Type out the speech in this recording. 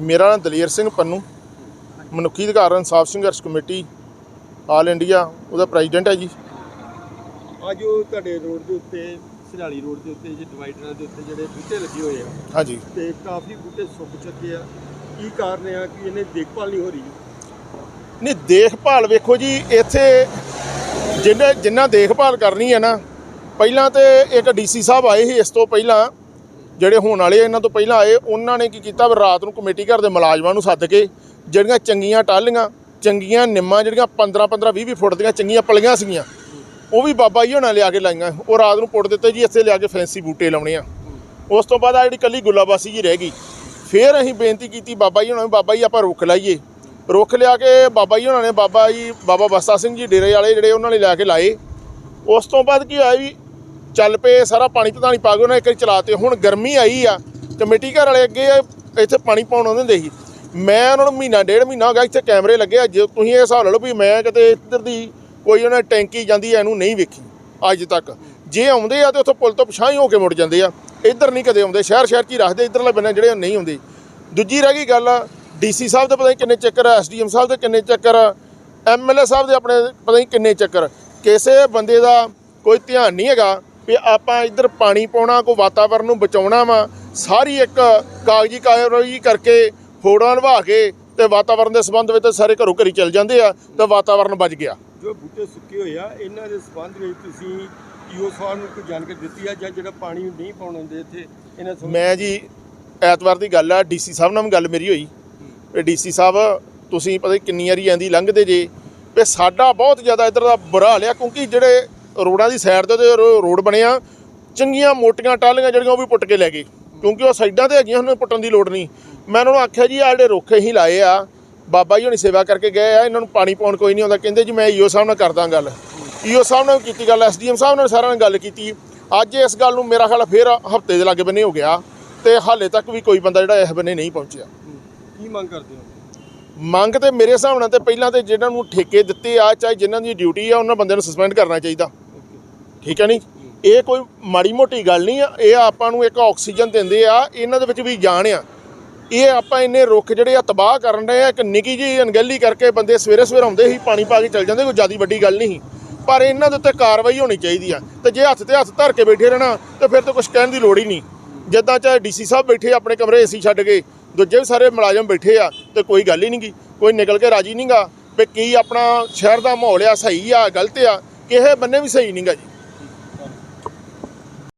ਮੇਰਾ ਨਾਮ ਦਲੇਰ ਸਿੰਘ ਪੰਨੂ। ਮਨੁੱਖੀ ਅਧਿਕਾਰ ਇਨਸਾਫ ਸੰਘਰਸ਼ ਕਮੇਟੀ ਆਲ ਇੰਡੀਆ ਉਹਦਾ ਪ੍ਰੈਜ਼ੀਡੈਂਟ ਹੈ ਜੀ। ਅੱਜ ਉਹ ਤੁਹਾਡੇ ਰੋਡ ਦੇ ਉੱਤੇ ਸਿਰਾਲੀ ਰੋਡ ਦੇ ਉੱਤੇ ਜੇ ਡਿਵਾਈਡਰਾਂ ਦੇ ਉੱਤੇ ਜਿਹੜੇ ਬੂਟੇ ਲੱਗੇ ਹੋਏ ਆ ਹਾਂਜੀ। ਤੇ ਕਾਫੀ ਬੂਟੇ ਸੁੱਕ ਚੁੱਕੇ ਆ। ਕੀ ਕਾਰਨ ਆ ਕਿ ਇਹਨੇ ਦੇਖਭਾਲ ਨਹੀਂ ਹੋ ਰਹੀ? ਨਹੀਂ ਦੇਖਭਾਲ ਵੇਖੋ ਜੀ ਇੱਥੇ ਜਿੰਨੇ ਜਿੰਨਾ ਦੇਖਭਾਲ ਕਰਨੀ ਹੈ ਨਾ ਪਹਿਲਾਂ ਤੇ ਇੱਕ ਡੀਸੀ ਸਾਹਿਬ ਆਏ ਸੀ ਇਸ ਤੋਂ ਪਹਿਲਾਂ ਜਿਹੜੇ ਹੋਣ ਵਾਲੇ ਇਹਨਾਂ ਤੋਂ ਪਹਿਲਾਂ ਆਏ, ਉਹਨਾਂ ਨੇ ਕੀ ਕੀਤਾ? ਰਾਤ ਨੂੰ ਕਮੇਟੀ ਘਰ ਦੇ ਮੁਲਾਜ਼ਮਾਂ ਨੂੰ ਸੱਦ ਕੇ ਜਿਹੜੀਆਂ ਚੰਗੀਆਂ ਟਾਹਲੀਆਂ, ਚੰਗੀਆਂ ਨਿੰਮਾਂ, ਜਿਹੜੀਆਂ 15 15 20 20 ਫੁੱਟ ਦੀਆਂ ਚੰਗੀਆਂ ਪਲੀਆਂ ਸੀਗੀਆਂ, ਉਹ ਵੀ ਬਾਬਾ ਜੀ ਹੋਣਾ ਲਿਆ ਕੇ ਲਾਈਆਂ। ਉਹ ਰਾਤ ਨੂੰ ਪੁੱਟ ਦਿੱਤੇ ਜੀ, ਇੱਥੇ ਲਿਆ ਕੇ ਫੈਂਸੀ ਬੂਟੇ ਲਾਉਣੇ ਆ। ਉਸ ਤੋਂ ਬਾਅਦ ਆ ਜਿਹੜੀ ਕੱਲੀ ਗੁਲਾਬਾਸੀ ਜੀ ਰਹਿ ਗਈ। ਫਿਰ ਅਸੀਂ ਬੇਨਤੀ ਕੀਤੀ ਬਾਬਾ ਜੀ ਹੋਣਾ ਨੂੰ, ਬਾਬਾ ਜੀ ਆਪਾਂ ਰੁੱਖ ਲਾਈਏ। ਰੁੱਖ ਲਿਆ ਕੇ ਬਾਬਾ ਜੀ ਹੋਣਾ ਨੇ, ਬਾਬਾ ਜੀ, ਬਾਬਾ ਬਸਤਾ ਸਿੰਘ ਜੀ ਡੇਰੇ ਵਾਲੇ ਜਿਹੜੇ ਉਹਨਾਂ ਨੇ ਲਿਆ ਕੇ ਲਾਏ। ਉਸ ਤੋਂ ਬਾਅਦ ਕੀ ਹੋਇਆ ਵੀ ਚੱਲ ਪਏ, ਸਾਰਾ ਪਾਣੀ ਪਤਾਣੀ ਪਾ ਕੇ ਉਹਨਾਂ ਇੱਕ ਵਾਰੀ ਚਲਾਤੇ। ਹੁਣ ਗਰਮੀ ਆਈ ਆ, ਕਮੇਟੀ ਘਰ ਵਾਲੇ ਅੱਗੇ ਇੱਥੇ ਪਾਣੀ ਪਾਉਣ ਆਉਂਦੇ ਹੁੰਦੇ ਸੀ। ਮੈਂ ਉਹਨਾਂ ਨੂੰ ਮਹੀਨਾ, ਡੇਢ ਮਹੀਨਾ ਹੋ ਗਿਆ, ਇੱਥੇ ਕੈਮਰੇ ਲੱਗੇ ਆ। ਜੇ ਤੁਸੀਂ ਇਹ ਹਿਸਾਬ ਲਾ ਲਓ ਵੀ ਮੈਂ ਕਿਤੇ ਇੱਧਰ ਦੀ ਕੋਈ ਉਹਨਾਂ ਟੈਂਕੀ ਜਾਂਦੀ ਐ ਇਹਨੂੰ ਨਹੀਂ ਵੇਖੀ ਅੱਜ ਤੱਕ। ਜੇ ਆਉਂਦੇ ਆ ਤੇ ਉੱਥੋਂ ਪੁਲ ਤੋਂ ਪਿਛਾਂ ਹੀ ਹੋ ਕੇ ਮੁੜ ਜਾਂਦੇ ਆ। ਇੱਧਰ ਨਹੀਂ ਕਦੇ ਆਉਂਦੇ, ਸ਼ਹਿਰ ਸ਼ਹਿਰ 'ਚ ਹੀ ਰੱਖਦੇ ਇੱਧਰਲੇ ਬੰਨੇ ਜਿਹੜੇ ਨਹੀਂ ਆਉਂਦੇ। ਦੂਜੀ ਰਹਿ ਗਈ ਗੱਲ ਡੀਸੀ ਸਾਹਿਬ ਦੇ ਪਤਾ ਨਹੀਂ ਕਿੰਨੇ ਚੱਕਰ ਆ, ਐਸਡੀਐਮ ਸਾਹਿਬ ਦੇ ਕਿੰਨੇ ਚੱਕਰ ਆ, ਐਮਐਲਏ ਸਾਹਿਬ ਦੇ ਆਪਣੇ ਪਤਾ ਨਹੀਂ ਕਿੰਨੇ ਚੱਕਰ। ਕਿਸੇ ਬੰਦੇ ਦਾ ਕੋਈ ਧਿਆਨ ਨਹੀਂ ਹੈਗਾ। ਵੀ ਆਪਾਂ ਇੱਧਰ ਪਾਣੀ ਪਾਉਣਾ ਕੋਈ ਵਾਤਾਵਰਨ ਨੂੰ ਬਚਾਉਣਾ ਵਾ ਸਾਰੀ ਇੱਕ ਕਾਗਜ਼ੀ ਕਾਰਵਾਈ ਕਰਕੇ ਫੋਟੋਆਂ ਲਵਾ ਕੇ ਤੇ ਵਾਤਾਵਰਨ ਦੇ ਸੰਬੰਧ ਵਿੱਚ ਸਾਰੇ ਘਰੋਂ ਘਰੀ ਚੱਲ ਜਾਂਦੇ ਆ ਤੇ ਵਾਤਾਵਰਨ ਬਚ ਗਿਆ। ਜੋ ਬੂਟੇ ਸੁੱਕੇ ਹੋਏ ਆ ਇਹਨਾਂ ਦੇ ਸੰਬੰਧ ਵਿੱਚ ਤੁਸੀਂ ਈਓ ਸਾਹਿਬ ਨੂੰ ਕੋਈ ਜਾਣਕਾਰੀ ਦਿੱਤੀ ਆ ਜਾਂ ਜਿਹੜਾ ਪਾਣੀ ਨਹੀਂ ਪਾਉਣ ਆਉਂਦੇ ਇੱਥੇ ਇਹਨਾਂ ਸੰਬੰਧ- ਮੈਂ ਜੀ ਐਤਵਾਰ ਦੀ ਗੱਲ ਆ ਡੀਸੀ ਸਾਹਿਬ ਨਾਲ ਵੀ ਗੱਲ ਮੇਰੀ ਹੋਈ। ਵੀ ਡੀਸੀ ਸਾਹਿਬ ਤੁਸੀਂ ਪਤਾ ਨਹੀਂ ਕਿੰਨੀ ਵਾਰੀ ਆਂਦੀ ਲੰਘਦੇ ਜੇ ਵੀ ਸਾਡਾ ਬਹੁਤ ਜ਼ਿਆਦਾ ਇੱਧਰ ਦਾ ਬੁਰਾ ਹਾਲ ਆ ਕਿਉਂਕਿ ਜਿਹੜੇ ਰੋਡਾਂ ਦੀ ਸਾਈਡ ਤੇ ਤੇ ਰੋਡ ਬਣਿਆ ਚੰਗੀਆਂ ਮੋਟੀਆਂ ਟਾਲੀਆਂ ਜਿਹੜੀਆਂ ਉਹ ਵੀ ਪੁੱਟ ਕੇ ਲੈ ਗਏ। ਕਿਉਂਕਿ ਉਹ ਸਾਈਡਾਂ ਤੇ ਹੈਗੀਆਂ ਉਹਨਾਂ ਨੂੰ ਪੁੱਟਣ ਦੀ ਲੋੜ ਨਹੀਂ। ਮੈਂ ਉਹਨਾਂ ਨੂੰ ਆਖਿਆ ਜੀ ਆਹ ਜਿਹੜੇ ਰੁੱਖ ਹੀ ਲਾਏ ਆ ਬਾਬਾ ਜੀ ਹੁਣੀ ਸੇਵਾ ਕਰਕੇ ਗਏ ਆ ਇਹਨਾਂ ਨੂੰ ਪਾਣੀ ਪਾਉਣ ਕੋਈ ਨਹੀਂ ਆਉਂਦਾ। ਕਹਿੰਦੇ ਜੀ ਮੈਂ ਈਓ ਸਾਹਿਬ ਨਾਲ ਕਰਦਾ ਗੱਲ। ਈਓ ਸਾਹਿਬ ਨਾਲ ਕੀਤੀ ਗੱਲ ਐਸਡੀਐਮ ਸਾਹਿਬ ਨਾਲ ਸਾਰਿਆਂ ਨਾਲ ਗੱਲ ਕੀਤੀ। ਅੱਜ ਇਸ ਗੱਲ ਨੂੰ ਮੇਰਾ ਖਿਆਲ ਫੇਰ ਹਫ਼ਤੇ ਦੇ ਲਾਗੇ ਬੰਨੇ ਹੋ ਗਿਆ ਤੇ ਹਾਲੇ ਤੱਕ ਵੀ ਕੋਈ ਬੰਦਾ ਜਿਹੜਾ ਇਸ ਬੰਨੇ ਨਹੀਂ ਪਹੁੰਚਿਆ। ਕੀ ਮੰਗ ਕਰਦੇ ਹੋ? ਮੰਗ ਤੇ ਮੇਰੇ ਹਿਸਾਬ ਨਾਲ ਤੇ ਪਹਿਲਾਂ ਤੇ ਜਿਹਨਾਂ ਨੂੰ ਠੇਕੇ ਦਿੱਤੇ ਆ ਚਾਹੇ ਜਿਨ੍ਹਾਂ ਦੀ ਡਿਊਟੀ ਆ ਉਹਨਾਂ ਬੰਦਿਆਂ ਨੂੰ ਸਸਪੈਂਡ ਕਰਨਾ ਚਾਹੀਦਾ। ਠੀਕ ਹੈ ਨਹੀਂ ਇਹ ਕੋਈ ਮਾੜੀ ਮੋਟੀ ਗੱਲ ਨਹੀਂ ਆ, ਇਹ ਆਪਾਂ ਨੂੰ ਇੱਕ ਆਕਸੀਜਨ ਦਿੰਦੇ ਆ, ਇਹਨਾਂ ਦੇ ਵਿੱਚ ਵੀ ਜਾਣ ਆ। ਇਹ ਆਪਾਂ ਇੰਨੇ ਰੁੱਖ ਜਿਹੜੇ ਆ ਤਬਾਹ ਕਰਨ ਰਹੇ ਆ, ਇੱਕ ਨਿੱਕੀ ਜਿਹੀ ਅਣਗਹਿਲੀ ਕਰਕੇ ਬੰਦੇ ਸਵੇਰੇ ਸਵੇਰ ਆਉਂਦੇ ਸੀ, ਪਾਣੀ ਪਾ ਕੇ ਚਲ ਜਾਂਦੇ, ਕੋਈ ਜ਼ਿਆਦੀ ਵੱਡੀ ਗੱਲ ਨਹੀਂ। ਸੀ ਪਰ ਇਹਨਾਂ ਦੇ ਉੱਤੇ ਕਾਰਵਾਈ ਹੋਣੀ ਚਾਹੀਦੀ ਆ, ਤੇ ਜੇ ਹੱਥ ਤੇ ਹੱਥ ਧਰ ਕੇ ਬੈਠੇ ਰਹਿਣਾ, ਤੇ ਫਿਰ ਤਾਂ ਕੁਝ ਕਹਿਣ ਦੀ ਲੋੜ ਹੀ ਨਹੀਂ। ਜਿੱਦਾਂ ਚਾਹੇ ਡੀਸੀ ਸਾਹਿਬ ਬੈਠੇ, ਆਪਣੇ ਕਮਰੇ ਏਸੀ ਛੱਡ ਕੇ, ਦੂਜੇ ਵੀ ਸਾਰੇ ਮੁਲਾਜ਼ਮ ਬੈਠੇ ਆ, ਤੇ ਕੋਈ ਗੱਲ ਹੀ ਨਹੀਂ ਨਹੀਂਗੀ ਕੋਈ ਨਿਕਲ ਕੇ ਰਾਜੀ ਨਹੀਂਗਾ ਵੀ ਕੀ ਆਪਣਾ ਸ਼ਹਿਰ ਦਾ ਮਾਹੌਲ ਆ, ਸਹੀ ਆ, ਗਲਤ ਆ ਕਿਸੇ ਬੰਨੇ ਵੀ ਸਹੀ ਨਹੀਂਗਾ ਜੀ।